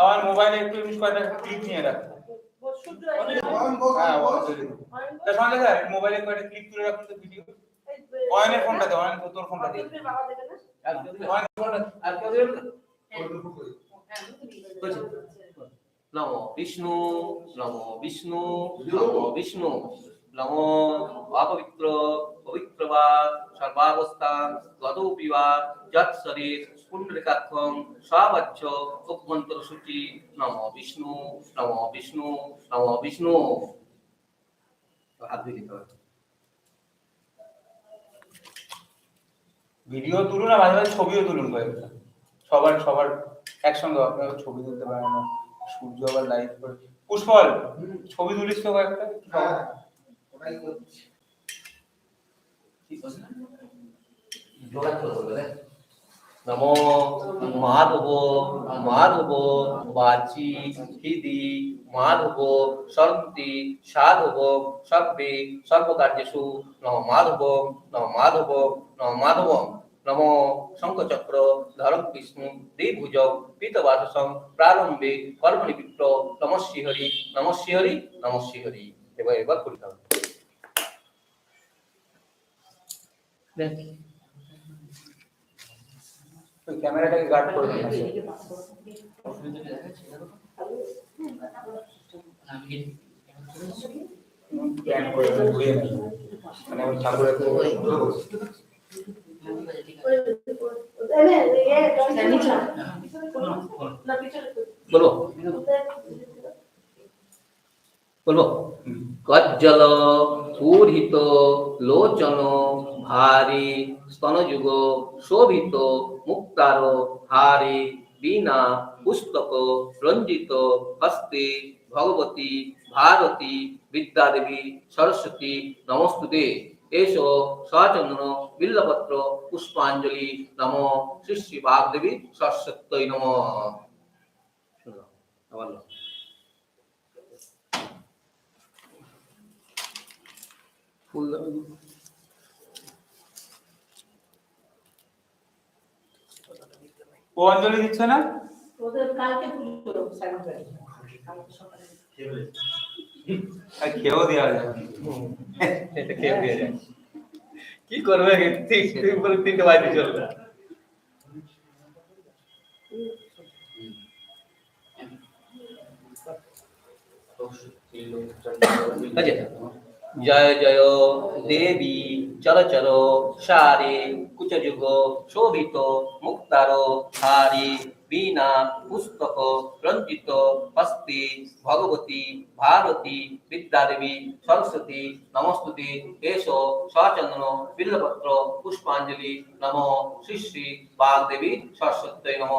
আমার মোবাইলে একটু ইউজ করে ক্লিক নিয়ে রাখো। হ্যাঁ মোবাইলে কয়েকটা ক্লিক করে রাখুন তো ভিডিও অয়নের ফোনটা দে, অয়ন, তোর ফোনটা দে। নমো বিষ্ণু নমো বিষ্ণু নমো বিষ্ণু। নমো অপবিত্র গতৌপি বা সূচি নমো বিষ্ণু নমো বিষ্ণু নমো বিষ্ণু হাত দিতে হবে ভিডিও তুলুন আর মাঝে মাঝে ছবিও তুলুন কয়েকটা। সবার সবার একসঙ্গে আপনারা ছবি তুলতে পারেন না। সূর্য আবার লাইট করে। পুষ্পল ছবি তুলিস তো কয়েকটা? নমো মাধব মাধব বাচি হৃদি মাধব সর্বতি সাধব সর্বে সর্বকার্যেষু নম মাধব নম মাধব নম মাধব নম শঙ্খচক্র ধরক বিষ্ণু দ্বিভুজ পীতবাসসং প্রারম্ভে কর্মণি বিপ্র নমঃ হরি নমঃ হরি নমঃ হরি এবার এবার করতে হবে ওই ক্যামেরাটাকে গার্ড করে দিন প্ল্যান করে দেন, ঘুরিয়ে নেন। মানে ওই ঠাকুরের তো বলব বলব? কজ্জল পূর্হিত লোচন ভারি স্তনযুগ শোভিত, মুক্তার, হারি, বীণা, পুস্তক, রঞ্জিত, হস্তে, ভগবতী, ভারতী, বিদ্যাদেবী, সরস্বতী, নমস্তুতে। এসো সচন্দন, বিল্লপত্র, পুষ্পাঞ্জলি, নম শ্রী শ্রী বাগদেবী সরস্বত্যই নম। আবার ফুল ও অঞ্জলি দিচ্ছে না? ওদের কালকে পুজো কালকে সকালে। আর খেয়েও দেওয়া যাবে হুম, এটা খেয়ে দিয়ে যায়। কি করবে? ঠিক ঠিক বলে তিনটে বাজে চলবে। আচ্ছা। জয় জয় দেবী চলচল সারে কুচযুগ শোভিত মুক্তার হারি বীণা পুস্তক রঞ্জিত হস্তে ভগবতী ভারতী বিদ্যাদেবী সরস্বতী নমস্তুতি এসো সচন্দন বিল্লপত্র পুষ্পাঞ্জলি নম শ্রী শ্রী বাগদেবী সরস্বতী নম।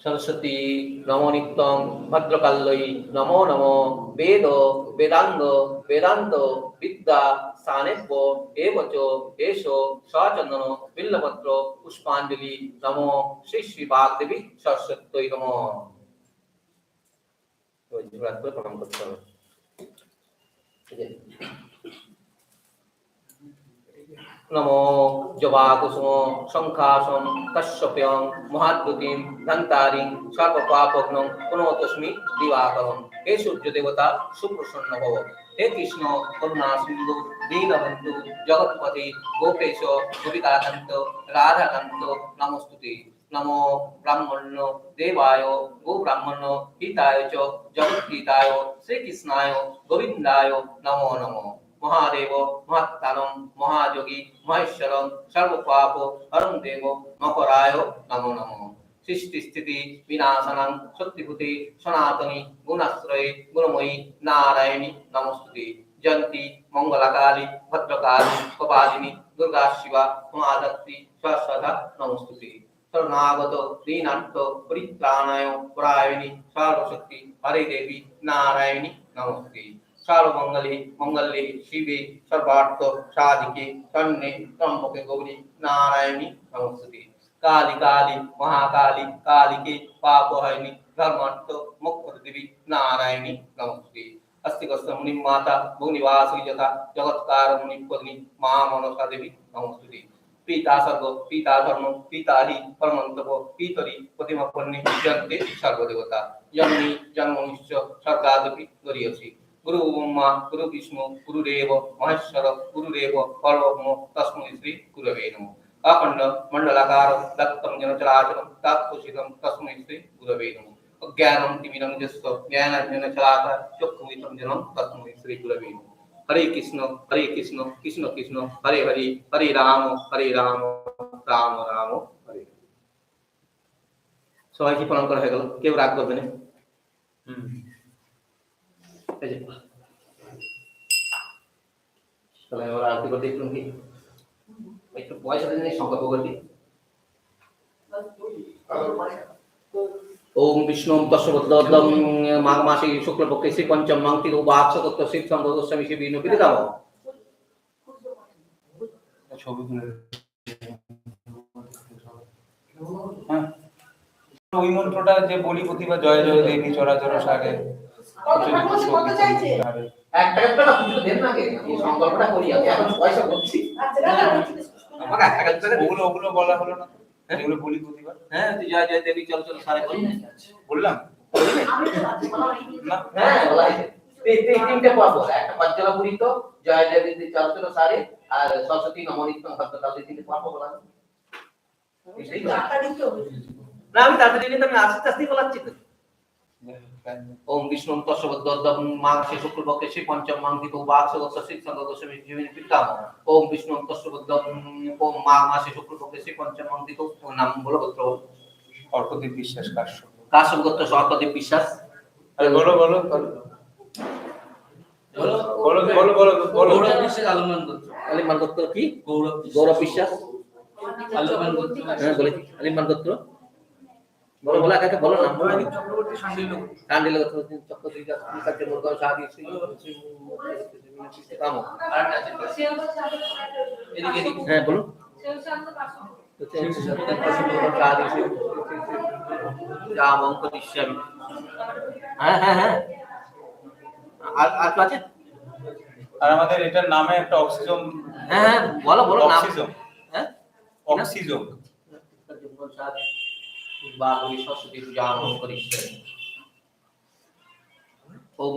সরস্বতী নমো নিত্যং ভদ্রকাল্যই নমো নমো বেদ, বেদাঙ্গ, বেদান্ত বিদ্যা স্থানেভ্য এবচ এসো সচন্দন, বিল্লপত্র, পুষ্পাঞ্জলি, নমো শ্রী শ্রী বাগদেবী সরস্বতী নম। প্রণাম করতে হবে ঠিক আছে নমো জবা কুসুম শঙ্খাসম কশ্যপ্যং মহাদ্যুতিম ধন্তারিং সর্বপাপগ্নং পুনতস্মি দিবাকরম হে সূর্য দেবতা সুপ্রসন্ন ভব হে কৃষ্ণ করুণা সিন্ধু দীনবন্ধু জগৎপতি গোপেশ গোপিকাকান্ত রাধাকান্ত নমস্তুতে নমো ব্রাহ্মণ্য দেবায় গো ব্রাহ্মণ হিতায় চ জগৎহিতায় শ্রীকৃষ্ণায় গোবিন্দায় নমো নমো মহাদেব, মহাত্মানম, মহাযোগী, মহেশ্বরম, সর্বপাপ হরম দেব মকরায়, নমো নমো। সৃষ্টি স্থিতি, বিনাশনং, শক্তিভূতে, সনাতনী, গুণাশ্রয়ে, গুণময়ী, নারায়ণী, নমস্তুতে। জয়ন্তী, মঙ্গলাকালী, ভদ্রকালী কপালিনী দুর্গা শিবা, মহাদত্তি, সরস্বতা, নমস্তুতে। শরণাগত দীনার্থ পরিত্রাণায়, পরায়ণী, সর্বশক্তি, হরে দেবী, নারায়ণী নমস্তে সর্বমঙ্গলে মঙ্গলে শিবে সর্বার্থ সাধিকে শন্যে ত্রম্বকে গৌরী নারায়ণী নমস্তে কালী কালী মহাকালী কালীকে পাপহারিণী ধর্মার্থ মুখ্য দেবী নারায়ণী নমস্তে अस्तिकस्त मुनि माता भुवनिवासी यथा जगत्कार मुनि पत्नी महा मनसा देवी नमस्ते पिता सर्व पिता धर्म पिता हि परमन्तप पितरि प्रतिमा पन्ने जन्ते सर्वदेवता जन्मी जन्मनिश्च सर्गादपि गरियसि গুরু ব্রহ্মা গুরু বিষ্ণু গুরুদেব মহেশ্বর গুরুদেব পরম তস্মৈ শ্রী গুরবে নম কাপণ্ড মণ্ডলাকার দত্তম জনচলাচলম তাৎপোষিতম তস্মৈ শ্রী গুরবে নম অজ্ঞানম তিমিরম জস্ব জ্ঞানার্জন চলাকার চক্ষুমিতম জনম তস্মৈ শ্রী গুরবে নম হরে কৃষ্ণ হরে কৃষ্ণ কৃষ্ণ কৃষ্ণ হরে হরে হরে রাম হরে রাম রাম রাম হরে সবাইকে প্রণাম করা হয়ে গেল কেউ রাগ করবে না এই। তাহলে করতে একটু কি? একটু সংকল্প করবি? ওম বিষ্ণু মাঘ মাসে শুক্লপক্ষে শ্রী পঞ্চম শিব শিবী তুলে হ্যাঁ। ওই মন্ত্রটা যে বলি প্রতিভা জয় জয় দেবী চরাচর সারে আচ্ছা ওগুলো ওগুলো বলা হলো না। এগুলো বলি হ্যাঁ তুই দেবী চল চল সারে করি। বললাম। হ্যাঁ তিনটে পর্ব একটা জয় দেবী চল চল সারে। আর সরস্বতী ভক্ত তাদের তিনটে পর্ব বলা হলো। এটাই তো। টাকা দিতে হবে। না আমি তাড়াতাড়ি আমি আস্তে আস্তে বলাচ্ছি। তো ওম বিষ্ণু তস্বদ্দম মাংসে শুক্লপক্ষে শ্রী পঞ্চম মাংকিত বাক্স শিব সংঘ গোস্বামী জীবনী পিতাম। ওম বিষ্ণু তস্বদ্দম ওম মা মাসে শুক্লপক্ষে শ্রী পঞ্চম মাংকিত নাম বলো গোত্র অর্কদীপ বিশ্বাস কাশ্য কাশ্য গোত্র সহকদেব বিশ্বাস। আরে বলো বলো বলো। বলো বলো বলো বলো গৌরব বিশ্বাস আলমান গোত্র আলিমান গোত্র কি? গৌরব গৌরব বিশ্বাস। আলমান গোত্র হ্যাঁ বলেছি। আলিমান গোত্র বলো বলো একা বলো নাম বলো চক্রবর্তী শান্তিল কান্ডিল গোত্র চক্রবর্তী কাছে মুরগাঁও সাহায্য কাম। এদিকে এদিকে। হ্যাঁ বলো। রাম হ্যাঁ হ্যাঁ হ্যাঁ। আর আমাদের এটার নামে একটা অক্সিজেন হ্যাঁ হ্যাঁ বলো বলো নাম। অক্সিজেন হ্যাঁ? অক্সিজেন বাগবি সরস্বতী পূজা আরম্ভ করিস।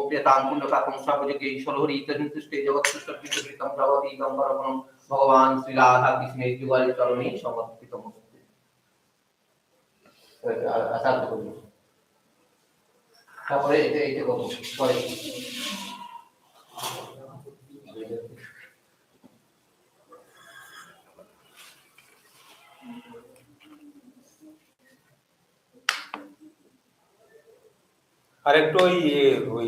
প্রিয়তাং পুণ্যকাকং সর্বযোগে ঈশ্বরহরি তন্তুষ্টে জগৎসৃষ্টকৃতম ভগবতী গঙ্গরমণ ভগবান শ্রী রাধা কৃষ্ণের যুগল চরণে সমর্পিত আশা করব তারপরে এটা এটা করব পরে আর একটু ওই ইয়ে, ওই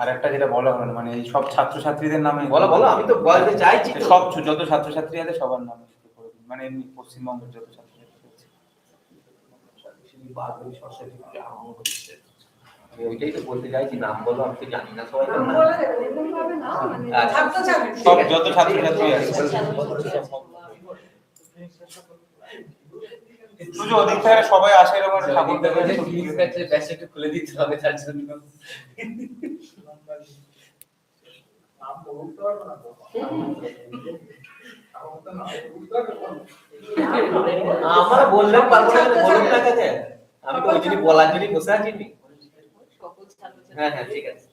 আর একটা যেটা বলা হলো মানে এই সব ছাত্রছাত্রীদের নামে বলো বলো আমি তো বলতে চাইছি সব যত ছাত্রছাত্রী আছে সবার নামে। মানে এমনি পশ্চিমবঙ্গের যত ছাত্রছাত্রী আছে। ওইটাই তো বলতে চাইছি নাম বলো আমি তো জানি না সবাই মানে আচ্ছা। সব যত ছাত্রছাত্রী আছে। শুধু ওদিক থেকে সবাই আসে এরকম ঠাকুর দেখে। ছবি তুলে। খুলে দিতে হবে, তার জন্য। আমরা বললেও পারব না আমি তো ওই জন্য বলার জন্য বসে আছি হ্যাঁ হ্যাঁ ঠিক আছে।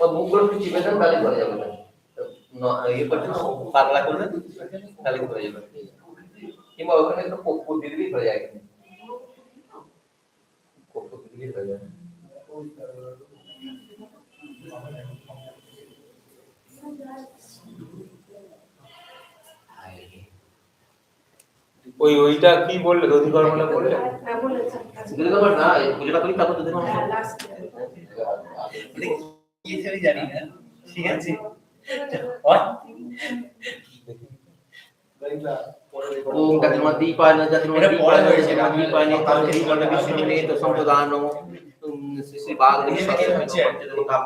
ও মুখগুলো একটু চিপে দেন তাহলে করে যাবে না ইয়ে করতে পাতলা করবেন তাহলে করে যাবে। কিংবা ওখানে একটু কপ্পু দিলেই হয়ে যায়। কপ্পু দিলেই হয়ে যাবে ওই ওইটা কি বললে দধি কর্মটা বললে? হ্যাঁ বলেছে। Creo que es verdad, porque yo la estoy tratando de tener Y esa villanina, fíjense. Om గతిమ దీపాన గతిమ దీపాన దీపాని దీపాన విష్ణునేత సంప్రదానం Shri Shri బాగలి పంచదేవతాం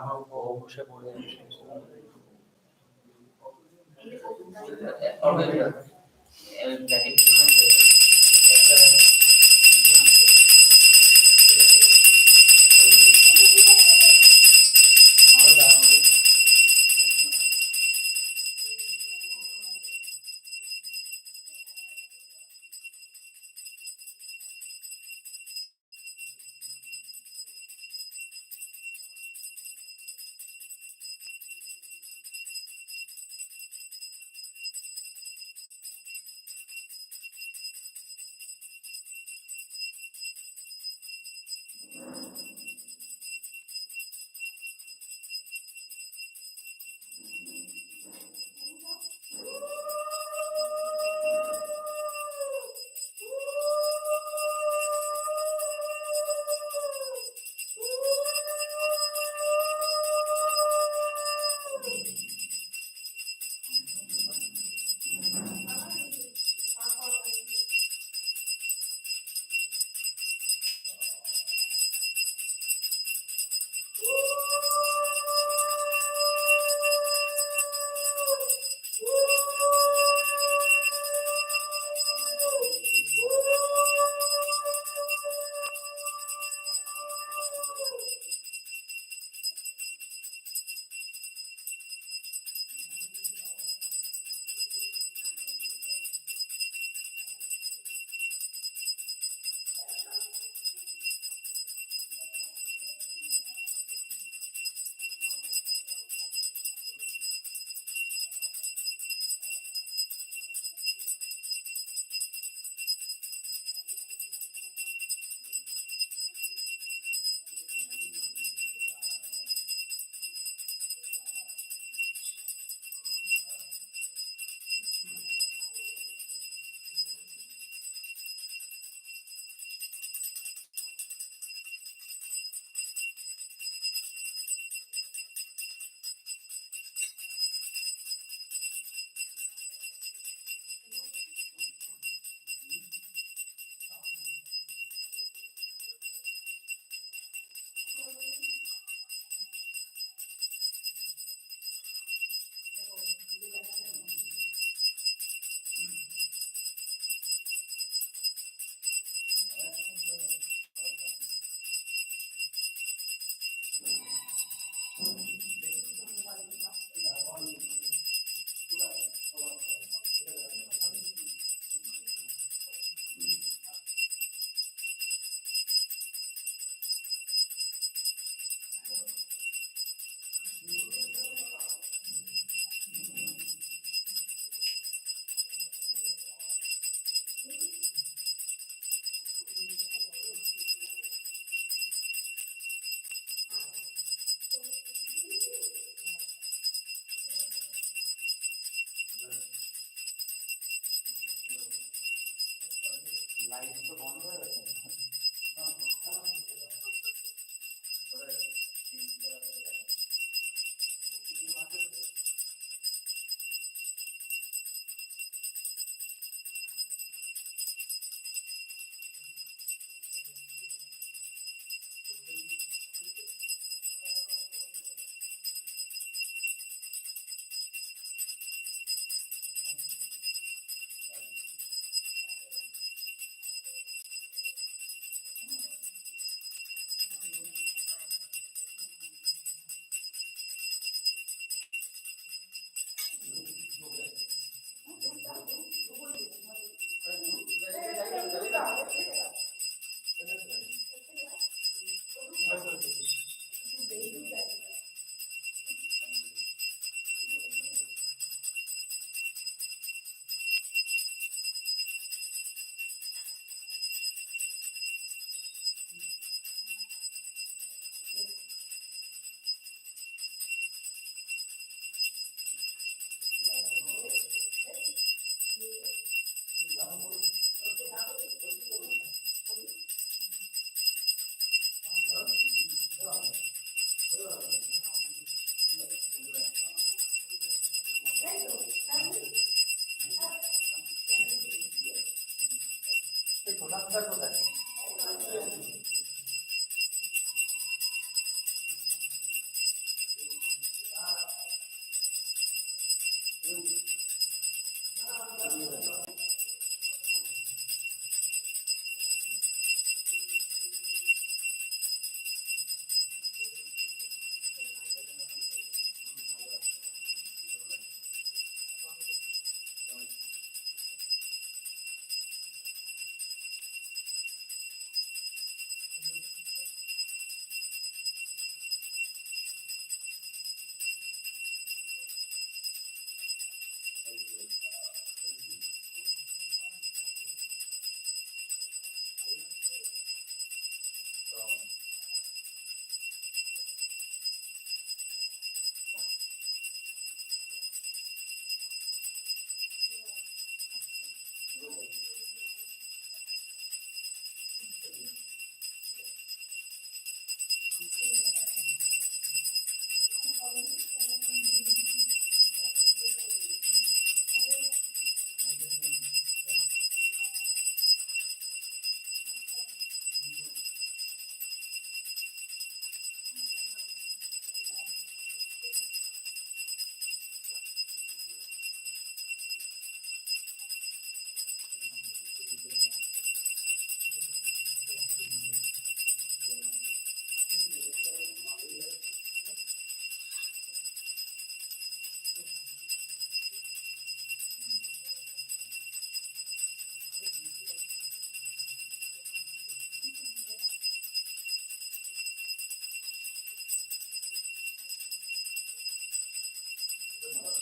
Thank you.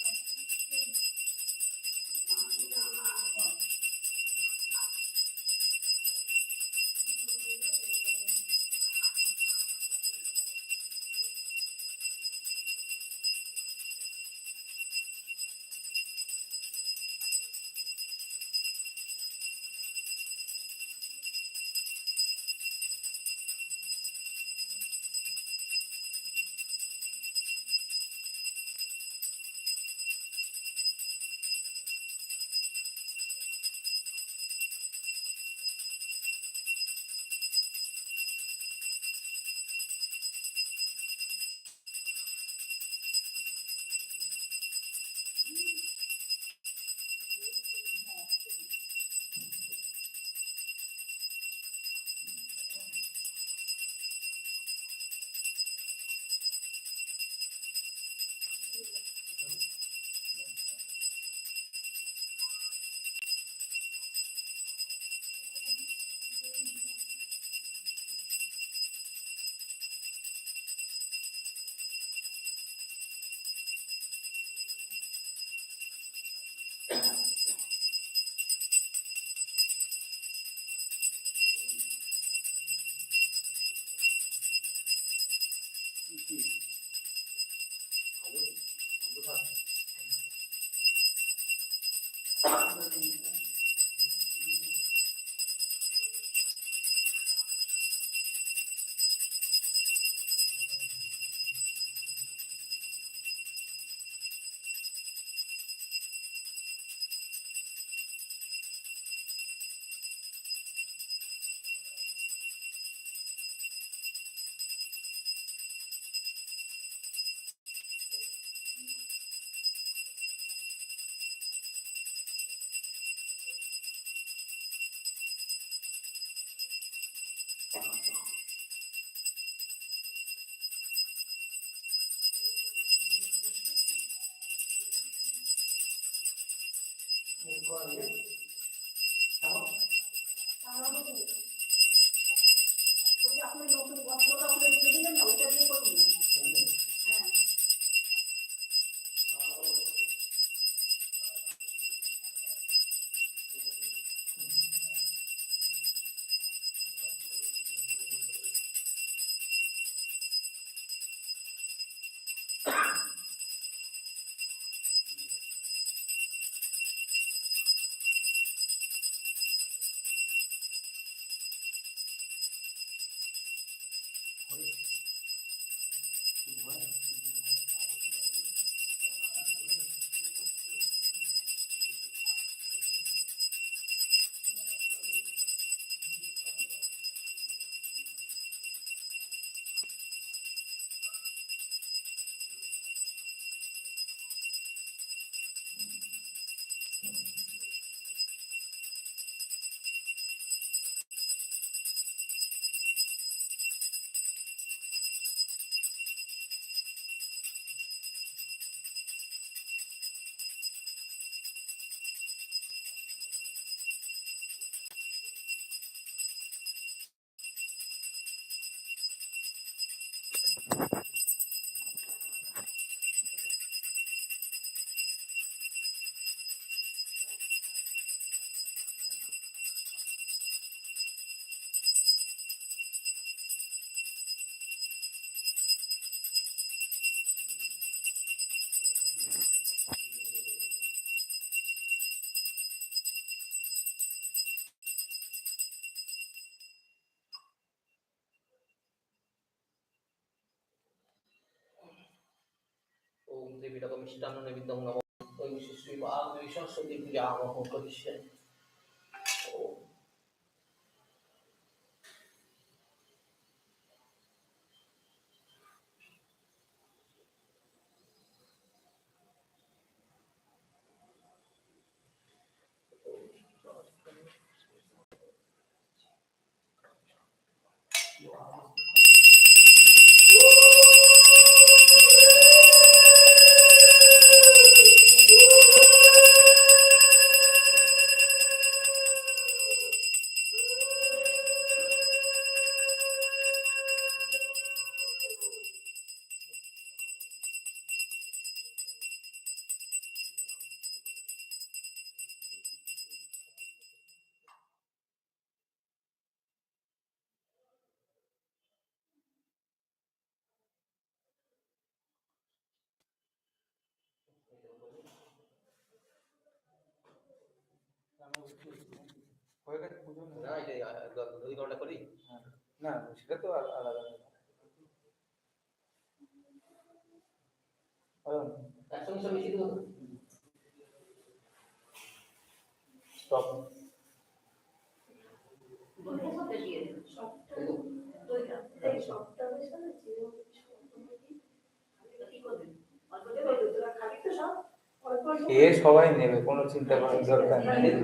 Thank you. না দেবী রকম মিষ্টান্ন নৈবেদ্যং নম ওই শ্রী বাগদেবী সরস্বতী পূজা আমহ করিষ্যে ওম হয়ে গেছে পুজো না? না দুই ঘণ্টা করি। না সেটা তো আলাদা একসঙ্গে সব মিশিয়ে দেবো স্টপ সবটা খেয়ে সবাই নেবে কোনো চিন্তা করার দরকার নেই।